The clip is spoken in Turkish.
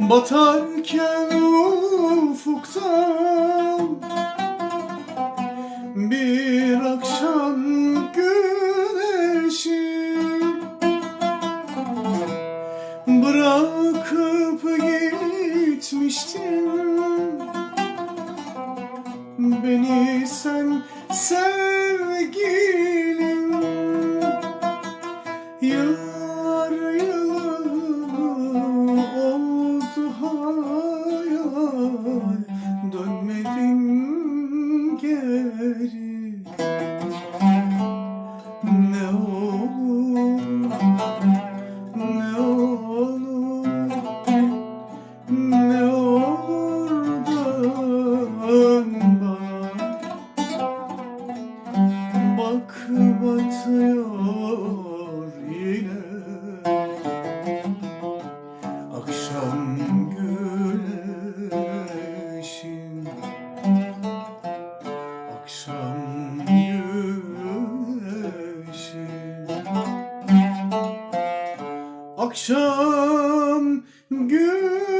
Batarken ufuktan Bir akşam güneşi Bırakıp gitmiştin Beni sen sevgilim Ne olur ne olur ne olur dön bana Bak batıyor akşam güneşi. Akşam güneşi.